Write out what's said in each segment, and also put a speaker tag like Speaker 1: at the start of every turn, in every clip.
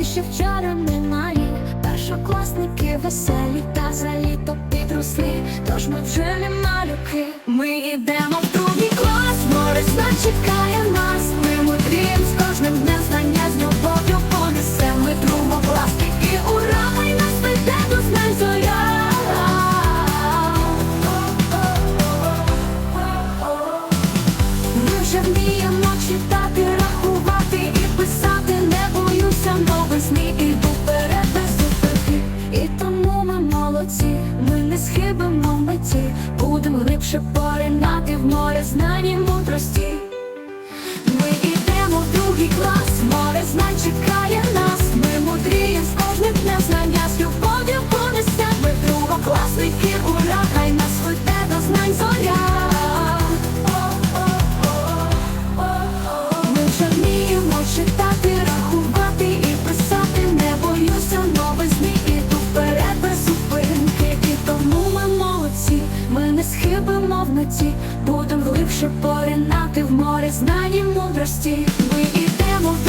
Speaker 1: І ще вчора немає першокласники веселі та за літо підросли. Тож ми вже не малюки. Ми йдемо в другий клас, море чекає нас. Ми мудрієм з кожним днем знання з любов'ю понесе. Ми другокласники, ура, ми нас веде до знань зоря. Ми вже вміємо глибше поринати в море знань і мудрості. Меті, будем глибше поринати в море знань і мудрості. Ми йдемо в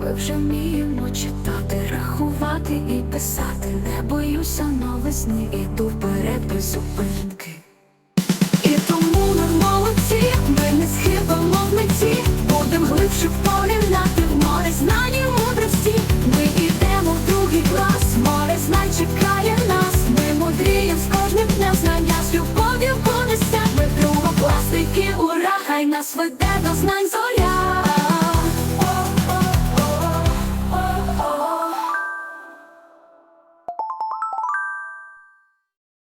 Speaker 1: Ми вже вміємо читати, рахувати і писати. Не боюся новизни, іду вперед без зупинки. І тому ми молодці, ми не схибимо в меті, будем глибше поринати в море знань мудрості. Ми йдемо в другий клас, море знань чекає нас. Ми мудрієм з кожним днем знання з любов'ю понесе. Ми другокласники, ура, хай нас веде до знань зоря.